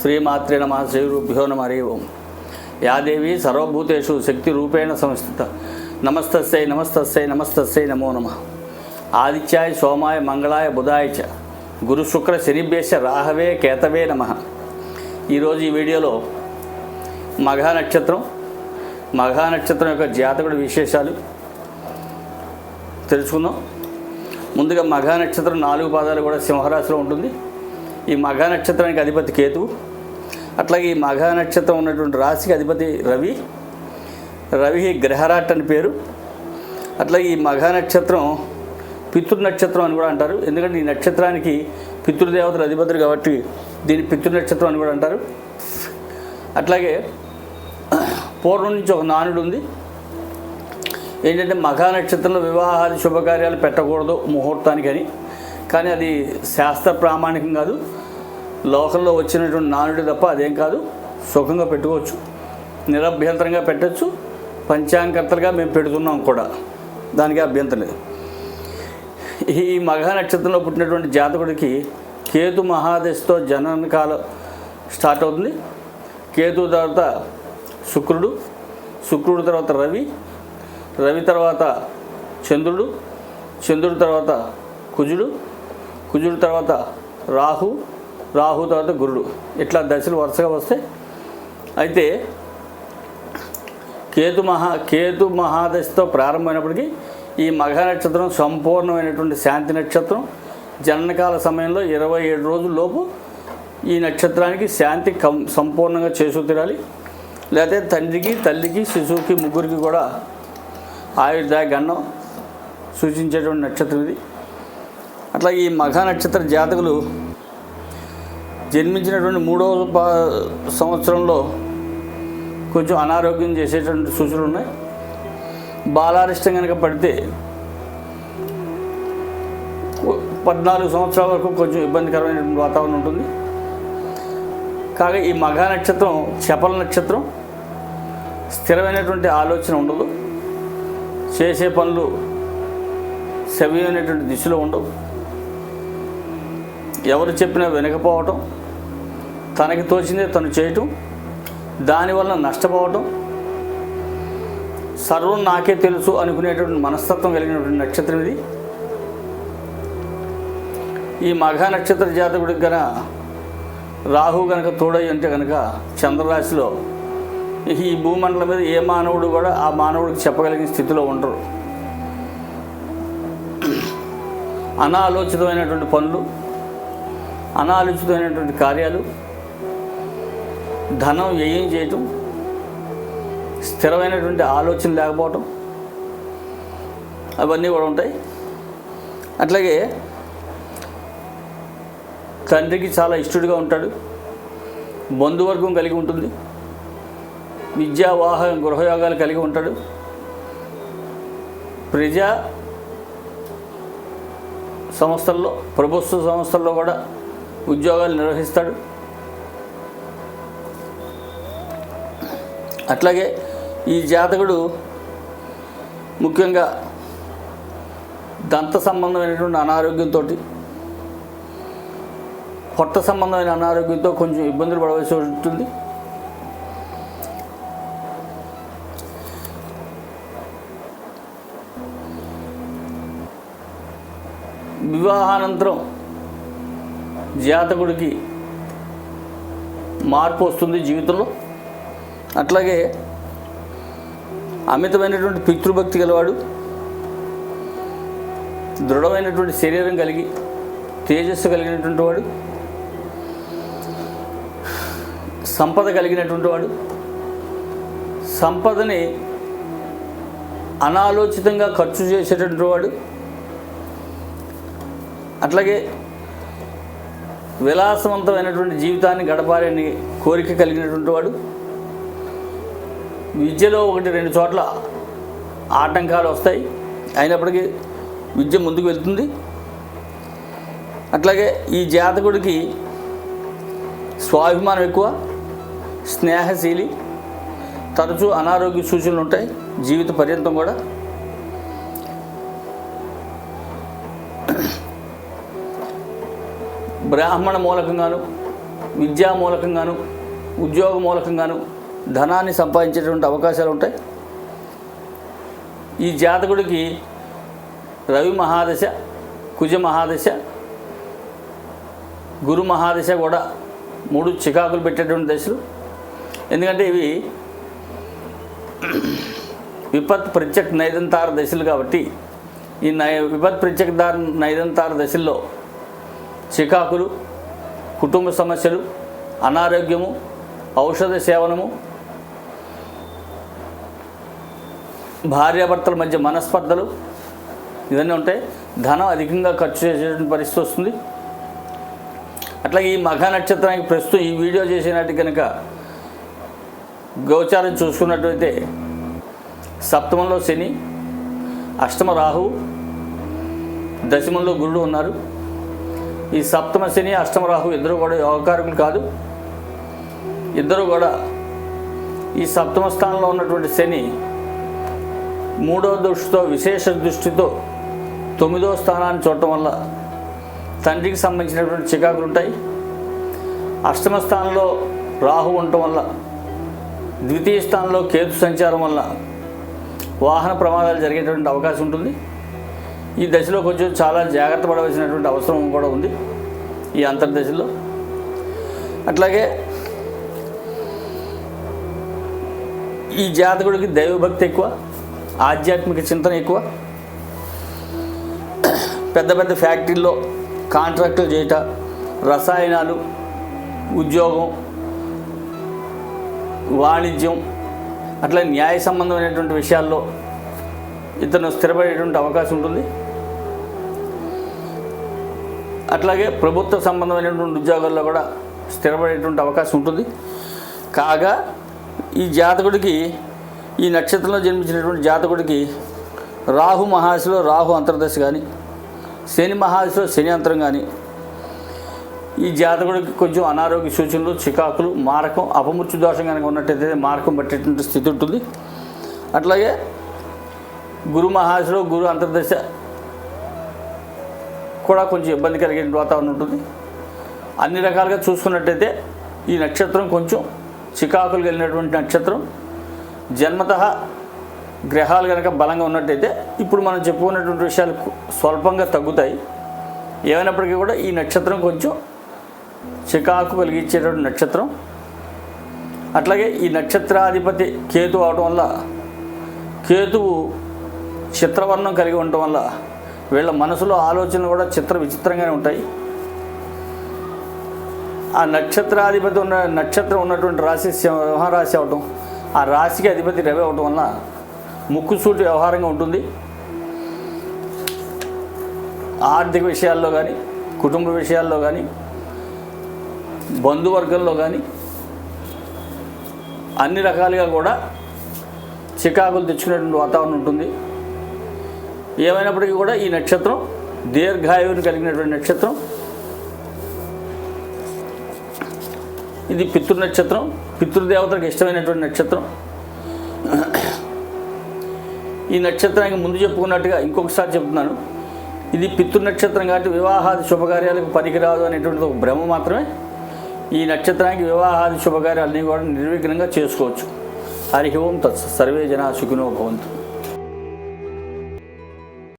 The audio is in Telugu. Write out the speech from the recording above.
శ్రీమాత్రే నమ శ్రీరుభ్యో నమ హరి ఓం. యాదేవి సర్వభూతేషు శక్తి రూపేణ సంస్థిత నమస్తస్యై నమస్తస్యై నమస్తస్యై నమో నమ. ఆదిత్యాయ సోమాయ మంగళాయ బుధాయ చ. గురు శుక్ర శనిభ్యశ రాహవే కేతవే నమ. ఈరోజు ఈ వీడియోలో మఘా నక్షత్రం మఘా నక్షత్రం యొక్క జాతకుడి విశేషాలు తెలుసుకుందాం. ముందుగా మఘా నక్షత్రం నాలుగు పాదాలు కూడా సింహరాశిలో ఉంటుంది. ఈ మఘా నక్షత్రానికి అధిపతి కేతు అట్లాగే ఈ మఘా నక్షత్రం ఉన్నటువంటి రాశికి అధిపతి రవి రవి గ్రహరాట్ అని పేరు. అట్లాగే ఈ మఘా నక్షత్రం పితృ నక్షత్రం అని కూడా అంటారు. ఎందుకంటే ఈ నక్షత్రానికి పితృదేవతలు అధిపతులు కాబట్టి దీని పితృ నక్షత్రం అని కూడా అంటారు. అట్లాగే పూర్వం నుంచి ఒక నానుడు ఉంది. ఏంటంటే మఘా నక్షత్రంలో వివాహాది శుభకార్యాలు పెట్టకూడదు ముహూర్తానికి అని కానీ అది శాస్త్ర ప్రామాణికం కాదు. లోకంలో వచ్చినటువంటి నానుడి తప్ప అదేం కాదు. సుఖంగా పెట్టుకోవచ్చు. నిరభ్యంతరంగా పెట్టచ్చు. పంచాంగకర్తలుగా మేము పెడుతున్నాం కూడా. దానికి అభ్యంతరం లేదు. ఈ మఘా నక్షత్రంలో పుట్టినటువంటి జాతకుడికి కేతు మహాదశతో జనన కాలం స్టార్ట్ అవుతుంది. కేతు తర్వాత శుక్రుడు శుక్రుడు తర్వాత రవి రవి తర్వాత చంద్రుడు చంద్రుడు తర్వాత కుజుడు కుజుడు తర్వాత రాహు రాహు తర్వాత గురుడు. ఇట్లా దశలు వరుసగా వస్తాయి అయితే కేతు మహా కేతు మహాదశతో ప్రారంభమైనప్పటికీ ఈ మఘ నక్షత్రం సంపూర్ణమైనటువంటి శాంతి నక్షత్రం. జననకాల సమయంలో ఇరవై ఏడు రోజుల లోపు ఈ నక్షత్రానికి శాంతి కం సంపూర్ణంగా చేసుకుతీరాలి లేకపోతే తండ్రికి తల్లికి శిశువుకి ముగ్గురికి కూడా ఆయుర్దాయ గన్నం సూచించేటువంటి నక్షత్రం ఇది. అట్లా ఈ మఘ నక్షత్ర జాతకులు జన్మించినటువంటి మూడవ సంవత్సరంలో కొంచెం అనారోగ్యం చేసేటువంటి సూచనలు ఉన్నాయి. బాలారిష్టం కనుక పడితే పద్నాలుగు సంవత్సరాల వరకు కొంచెం ఇబ్బందికరమైనటువంటి వాతావరణం ఉంటుంది. కాగా ఈ మఘా నక్షత్రం చపల నక్షత్రం స్థిరమైనటువంటి ఆలోచన ఉండదు. చేసే పనులు సవ్యమైనటువంటి దిశలో ఉండవు. ఎవరు చెప్పినా వినకపోవటం తనకి తోచిందే తను చేయటం దానివల్ల నష్టపోవటం సర్వం నాకే తెలుసు అనుకునేటువంటి మనస్తత్వం కలిగినటువంటి నక్షత్రం ఇది. ఈ మఘా నక్షత్ర జాతకుడికి గన రాహు గనక తోడై ఉంటే కనుక చంద్రరాశిలో ఈ భూమండలం మీద ఏ మానవుడు కూడా ఆ మానవుడికి చెప్పగలిగిన స్థితిలో ఉండరు. అనాలోచితమైనటువంటి పనులు అనాలోచితమైనటువంటి కార్యాలు ధనం వ్యయం చేయటం స్థిరమైనటువంటి ఆలోచన లేకపోవటం అవన్నీ కూడా ఉంటాయి. అట్లాగే తండ్రికి చాలా ఇష్టడుగా ఉంటాడు బంధువర్గం కలిగి ఉంటుంది విద్యావాహ గృహయోగాలు కలిగి ఉంటాడు. ప్రజా సంస్థల్లో ప్రభుత్వ సంస్థల్లో కూడా ఉద్యోగాలు నిర్వహిస్తాడు. అట్లాగే ఈ జాతకుడు ముఖ్యంగా దంత సంబంధమైనటువంటి అనారోగ్యంతో పొట్ట సంబంధమైన అనారోగ్యంతో కొంచెం ఇబ్బందులు పడవలసి ఉంటుంది. వివాహానంతరం జాతకుడికి మార్పు వస్తుంది జీవితంలో. అట్లాగే అమితమైనటువంటి పితృభక్తి గలవాడు దృఢమైనటువంటి శరీరం కలిగి తేజస్సు కలిగినటువంటి వాడు సంపద కలిగినటువంటి వాడు సంపదని అనాలోచితంగా ఖర్చు చేసేటటువంటి వాడు అట్లాగే విలాసవంతమైనటువంటి జీవితాన్ని గడపాలని కోరిక కలిగినటువంటి వాడు. విద్యలో ఒకటి రెండు చోట్ల ఆటంకాలు వస్తాయి. అయినప్పటికీ విద్య ముందుకు వెళ్తుంది. అట్లాగే ఈ జాతకుడికి స్వాభిమానం ఎక్కువ స్నేహశీలి తరచూ అనారోగ్య సూచనలు ఉంటాయి జీవిత పర్యంతం కూడా. బ్రాహ్మణ మూలకంగాను విద్యా మూలకంగాను ఉద్యోగ మూలకంగాను ధనాన్ని సంపాదించేటువంటి అవకాశాలు ఉంటాయి. ఈ జాతకుడికి రవి మహాదశ కుజ మహాదశ గురు మహాదశ కూడా మూడు చికాకులు పెట్టేటువంటి దశలు. ఎందుకంటే ఇవి విపత్ ప్రత్యక్ నైదంతార దశలు కాబట్టి ఈ నై విపత్ ప్రత్యక్ దార నైదంతార దశల్లో చికాకులు కుటుంబ సమస్యలు అనారోగ్యము ఔషధ సేవనము భార్యాభర్తల మధ్య మనస్పర్ధలు ఇవన్నీ ఉంటాయి ధనం అధికంగా ఖర్చు చేసేటువంటి పరిస్థితి వస్తుంది. అట్లాగే ఈ మఘ నక్షత్రానికి ప్రస్తుతం ఈ వీడియో చేసినట్టు కనుక గోచారం చూసుకున్నట్లయితే సప్తమంలో శని అష్టమ రాహు దశమంలో గురుడు ఉన్నారు. ఈ సప్తమ శని అష్టమ రాహు ఇద్దరు కూడా యోగకారకులు కాదు. ఇద్దరు కూడా ఈ సప్తమ స్థానంలో ఉన్నటువంటి శని మూడో దృష్టితో విశేష దృష్టితో తొమ్మిదో స్థానాన్ని చూడటం వల్ల తండ్రికి సంబంధించినటువంటి చికాకులు ఉంటాయి. అష్టమ స్థానంలో రాహు ఉండటం వల్ల ద్వితీయ స్థానంలో కేతు సంచారం వల్ల వాహన ప్రమాదాలు జరిగేటువంటి అవకాశం ఉంటుంది. ఈ దశలో కొంచెం చాలా జాగ్రత్త పడవలసినటువంటి అవసరం కూడా ఉంది ఈ అంతర్దశలో. అట్లాగే ఈ జాతకుడికి దైవభక్తి ఎక్కువ ఆధ్యాత్మిక చింతన ఎక్కువ. పెద్ద పెద్ద ఫ్యాక్టరీల్లో కాంట్రాక్టులు చేయట రసాయనాలు ఉద్యోగం వాణిజ్యం అట్లా న్యాయ సంబంధమైనటువంటి విషయాల్లో ఇతను స్థిరపడేటువంటి అవకాశం ఉంటుంది. అట్లాగే ప్రభుత్వ సంబంధమైనటువంటి ఉద్యోగాల్లో కూడా స్థిరపడేటువంటి అవకాశం ఉంటుంది. కాగా ఈ జాతకుడికి ఈ నక్షత్రంలో జన్మించినటువంటి జాతకుడికి రాహు మహాశిలో రాహు అంతర్దశ కానీ శని మహాశిలో శని అంతరం కానీ ఈ జాతకుడికి కొంచెం అనారోగ్య సూచనలు చికాకులు మారకం అపమృత్యు దోషం కనుక ఉన్నట్టయితే మారకం పట్టేటువంటి స్థితి ఉంటుంది. అట్లాగే గురు మహాశిలో గురు అంతర్దశ కూడా కొంచెం ఇబ్బంది కలిగే వాతావరణం ఉంటుంది. అన్ని రకాలుగా చూసుకున్నట్టయితే ఈ నక్షత్రం కొంచెం చికాకులు కలిగినటువంటి నక్షత్రం. జన్మత గ్రహాలు కనుక బలంగా ఉన్నట్టయితే ఇప్పుడు మనం చెప్పుకున్నటువంటి విషయాలు స్వల్పంగా తగ్గుతాయి. ఏమైనప్పటికీ కూడా ఈ నక్షత్రం కొంచెం చికాకు కలిగించేటువంటి నక్షత్రం. అట్లాగే ఈ నక్షత్రాధిపతి కేతు అవడం వల్ల కేతువు చిత్రవర్ణం కలిగి ఉండటం వల్ల వీళ్ళ మనసులో ఆలోచనలు కూడా చిత్ర విచిత్రంగానే ఉంటాయి. ఆ నక్షత్రాధిపతి ఉన్న నక్షత్రం ఉన్నటువంటి రాశి సింహరాశి అవటం ఆ రాశికి అధిపతి రవి అవటం వల్ల ముక్కుసూటి వ్యవహారంగా ఉంటుంది. ఆర్థిక విషయాల్లో కానీ కుటుంబ విషయాల్లో కానీ బంధువర్గంలో కానీ అన్ని రకాలుగా కూడా చికాకులు తెచ్చుకునేటువంటి వాతావరణం ఉంటుంది. ఏమైనప్పటికీ కూడా ఈ నక్షత్రం దీర్ఘాయువుని కలిగినటువంటి నక్షత్రం. ఇది పితృ నక్షత్రం పితృదేవతలకు ఇష్టమైనటువంటి నక్షత్రం. ఈ నక్షత్రానికి ముందు చెప్పుకున్నట్టుగా ఇంకొకసారి చెప్తున్నాను. ఇది పితృ నక్షత్రం కాబట్టి వివాహాది శుభకార్యాలకు పనికిరాదు అనేటువంటిది ఒక భ్రమ మాత్రమే. ఈ నక్షత్రానికి వివాహాది శుభకార్యాలన్నీ కూడా నిర్విఘ్నంగా చేసుకోవచ్చు. హరి ఓం తత్ సర్వే జనా సుఖినో భవంతు.